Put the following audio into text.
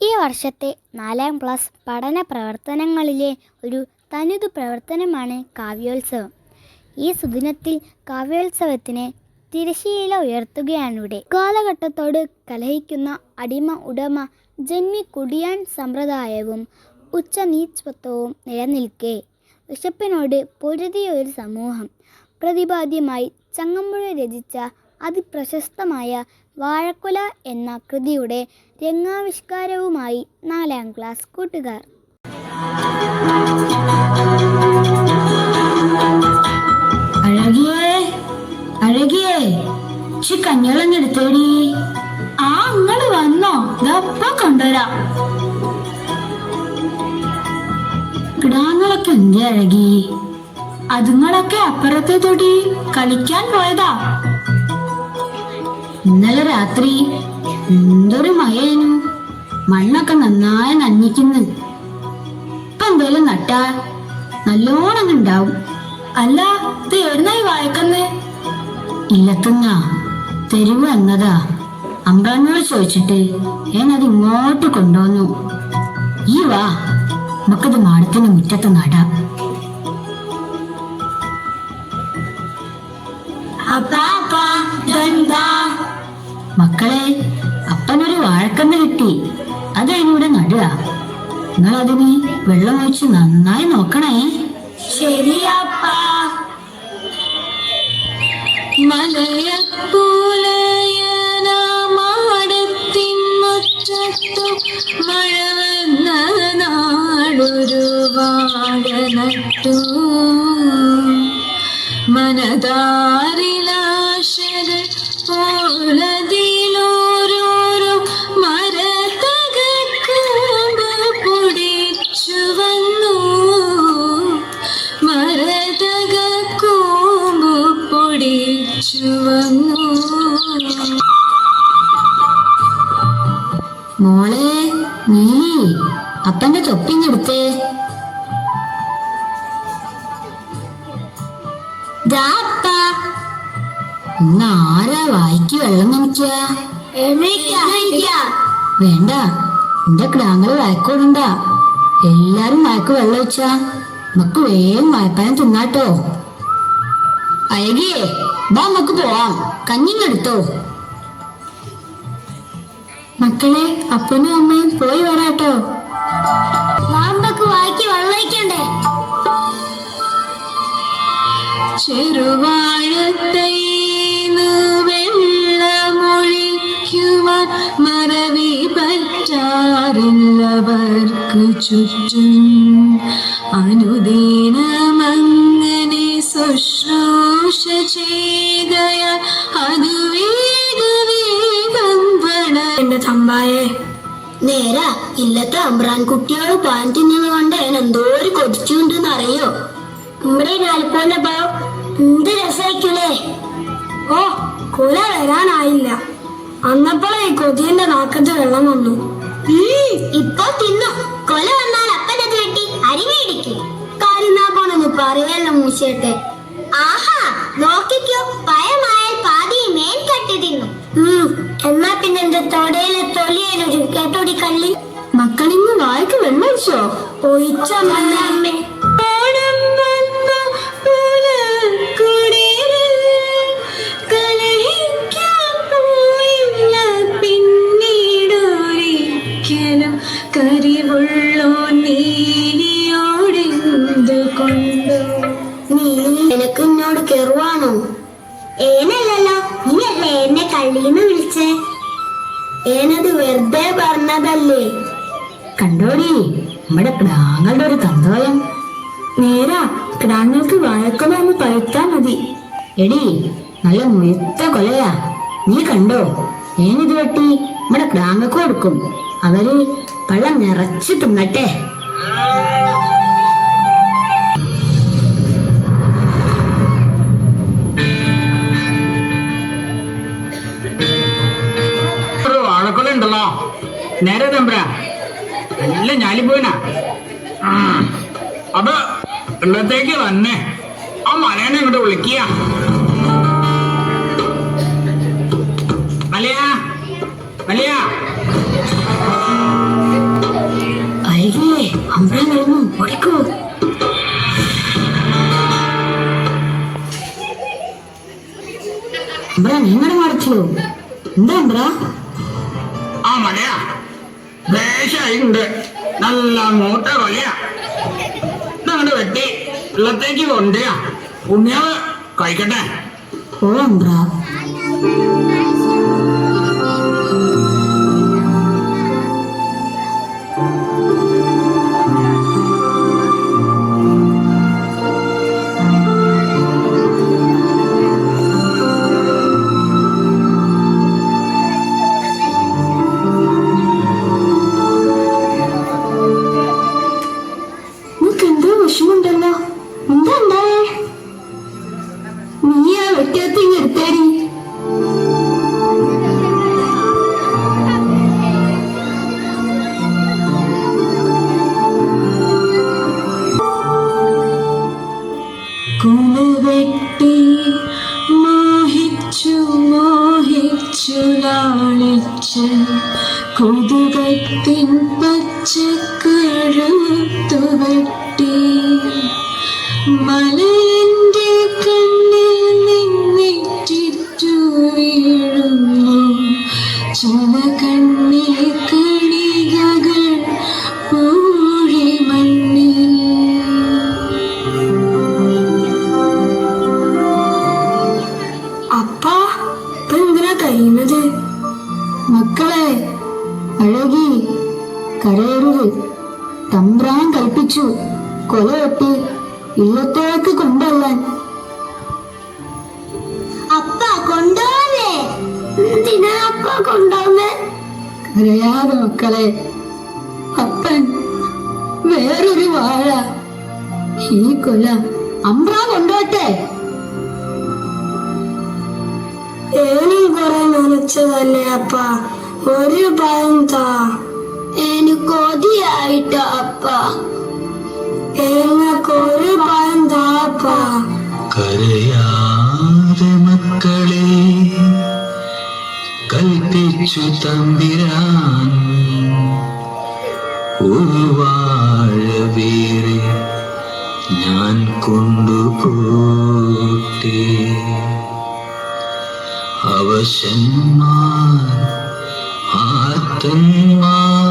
ഈ വർഷത്തെ നാലാം ക്ലാസ് പഠന പ്രവർത്തനങ്ങളിലെ ഒരു തനതു പ്രവർത്തനമാണ് കാവ്യോത്സവം. ഈ സുദിനത്തിൽ കാവ്യോത്സവത്തിന് തിരശീല ഉയർത്തുകയാണിവിടെ കാലഘട്ടത്തോട് കലഹിക്കുന്ന അടിമ ഉടമ ജന്മി കുടിയാൻ സമ്പ്രദായവും ഉച്ചനീചത്വവും നിലനിൽക്കെ. വിശപ്പിനോട് പൊരുതിയ ഒരു സമൂഹം. പ്രതിപാദ്യമായി ചങ്ങമ്പുഴ രചിച്ച അതിപ്രശസ്തമായ വാഴക്കുല എന്ന കൃതിയുടെ രംഗാവിഷ്കാരവുമായി നാലാം ക്ലാസ് കൂട്ടുകാർ. അഴകിയേ അഴകിയേ കഞ്ഞളഞ്ഞെടുത്തേടി ആ ഇങ്ങൾ വന്നോ. ഇതപ്പ കൊണ്ടുവരാം. കിടാങ്ങളൊക്കെ എന്തേ അഴകി. അതുങ്ങളൊക്കെ അപ്പുറത്തെ തൊടി കളിക്കാൻ പോയതാ. ഇന്നലെ രാത്രി എന്തൊരു മഴേനു മണ്ണൊക്കെ നന്നായി നഞ്ഞിക്കുന്നു ഇപ്പൊ എന്തേലും നട്ടാ നല്ലോണം ഉണ്ടാവും. അല്ല ഇത് എവിടുന്നായി വായിക്കുന്നേ? ഇല്ലത്തുന്ന തെരുവ് എന്നതാ അമ്പലങ്ങളോട് ചോദിച്ചിട്ട് ഞാനത് ഇങ്ങോട്ട് കൊണ്ടുവന്നു. ഈ വാ നമുക്കത് മാടത്തിന്റെ മുറ്റത്ത് നടാം. മക്കളെ അപ്പനൊരു വാഴക്കന്ന് കിട്ടി. അത് അതിനൂടെ നടുക. നിങ്ങൾ അതിന് വെള്ളം ഒഴിച്ച് നന്നായി നോക്കണേ. ശരിയപ്പാ. മുറ്റത്തു മനതാരിലാശകൾ അപ്പന്റെ തൊപ്പിഞ്ഞെടുത്തേ. ഇന്ന് ആരാ വായിക്ക് വെള്ളം നമുക്ക? വേണ്ട എന്റെ കിടാങ്ങൾ വായിക്കോടുണ്ട. എല്ലാരും വായക്ക് വെള്ളം വെച്ചാ നമുക്ക് വേഗം വായ്പാനം തിന്നാട്ടോ. അഴകിയേ ബാ നമുക്ക് പോവാം. കഞ്ഞിങ്ങെടുത്തോ മക്കളെ അപ്പനും അമ്മയും പോയി വരാട്ടോ. മാമ്പക്ക് വായിക്ക് വെള്ളയിക്കണ്ടേ? ചെറുവാഴത്തൈന്ന് വെള്ളമൊഴിക്കുവാൻ മറവി പറ്റാറില്ലവർക്ക് ചുറ്റും. അനുദിനമങ്ങനെ അമ്രാൻ കുട്ടികൾ പാൻ തിന്നത് കൊണ്ട് എന്തോ ഒരു കൊതിച്ചുണ്ടെന്ന് അറിയോ? ഞാലിപ്പോന്റെ പഴം എന്ത് രസായിക്കൂലേ ഓ കുല വരാനായില്ല. അന്നപ്പോഴേ കൊതിയന്റെ നാക്കത്ത് വെള്ളം വന്നു. ഇപ്പൊ തിന്നു. കൊല വന്നാൽ അപ്പനത് വെട്ടി അരിവേടിക്ക് മേടിക്കും പറയല്ലോ മൂശേട്ടെ ആഹാ നോക്കിക്കോ. പഴമായാൽ പാതി മേൽക്കട്ടി കട്ടി തിന്നു എന്നാ പിന്നെ എന്റെ തൊടയിലെ തൊലിയിലൊരു കേട്ടോടി കള്ളി മക്കളിന്ന് വായ്ക്ക് വെള്ളം ഒഴിച്ചോ ഒഴിച്ച അമ്മേ ഓണം വന്ന പുലർക്കുടിലിൽ കലഹിക്കാൻ പോയില്ല പിന്നീടൊരിക്കലും കരിവുള്ളോ നീലിയോടെന്തു കൊണ്ടോ നീ നിനക്ക് എന്നോട് കെറുവാണോ? ഏനല്ലല്ലോ നീയല്ലേ എന്നെ കള്ളീന്ന് വിളിച്ചേ? ഏനത് വെറുതെ പറഞ്ഞതല്ലേ? കണ്ടോടി നമ്മുടെ കിടാങ്ങളുടെ ഒരു തന്തോയം. നേരാ കിടാങ്ങൾക്ക് വാഴക്കൊലൊന്ന് പഴുത്താ മതി. എടി നല്ല മുഴുത്ത കൊലയാ. നീ കണ്ടോ ഏനിത് വെട്ടി നമ്മുടെ കിടാങ്ങൾക്ക് കൊടുക്കും. അവർ പള്ളം നിറച്ചു തിന്നട്ടെ. വാഴക്കൊല നേരെ തമ്പ്ര. നല്ല ഞാലിപ്പോയിനാ ആ, അത് ഉള്ളത്തേക്ക് വന്നേ ആ മലയനെ ഇങ്ങോട്ട് വിളിക്കുക മലയാ മലയാ. അമ്പ്രാൻ വരുന്നു ഓടിക്കോ അമ്പ്രാൻ എങ്ങനെ മടച്ചു എന്താ അമ്പ്രാ ആ മഴയാ വേഷായിട്ടുണ്ട് നല്ല മൂട്ട കൊലയാ. ഞങ്ങളുടെ വെട്ടി വെള്ളത്തേക്ക് കൊണ്ടുയാ പുണ്യാവ് കഴിക്കട്ടെ? ഓ പച്ചക്കഴുത്തു വെട്ടി തമ്പ്രാൻ കൽപ്പിച്ചു. കൊല വെട്ടി ഇല്ലത്തേക്ക് കൊണ്ടുവല്ലാൻ. അപ്പ കൊണ്ടുപോവേ എന്തിനാ അപ്പ കൊണ്ടുപോവേ കരയാതെ മക്കളെ അപ്പൻ വേറൊരു വാഴ. ഈ കൊല അമ്പ്രാൻ കൊണ്ടുപോട്ടെ ഏനും കുറെ നനച്ചതല്ലേ അപ്പ? ഒരു പഴം താ. എനിക്ക് കൊതിയായിട്ടോ അപ്പ. ഒരു പഴം കരയാതെ മക്കളെ കൽപ്പിച്ചു തമ്പിരാൻ. ഉരുവാഴ വേറെ ഞാൻ കൊണ്ടുപോട്ടെ. അവശന്മാർ ആർത്തന്മാർ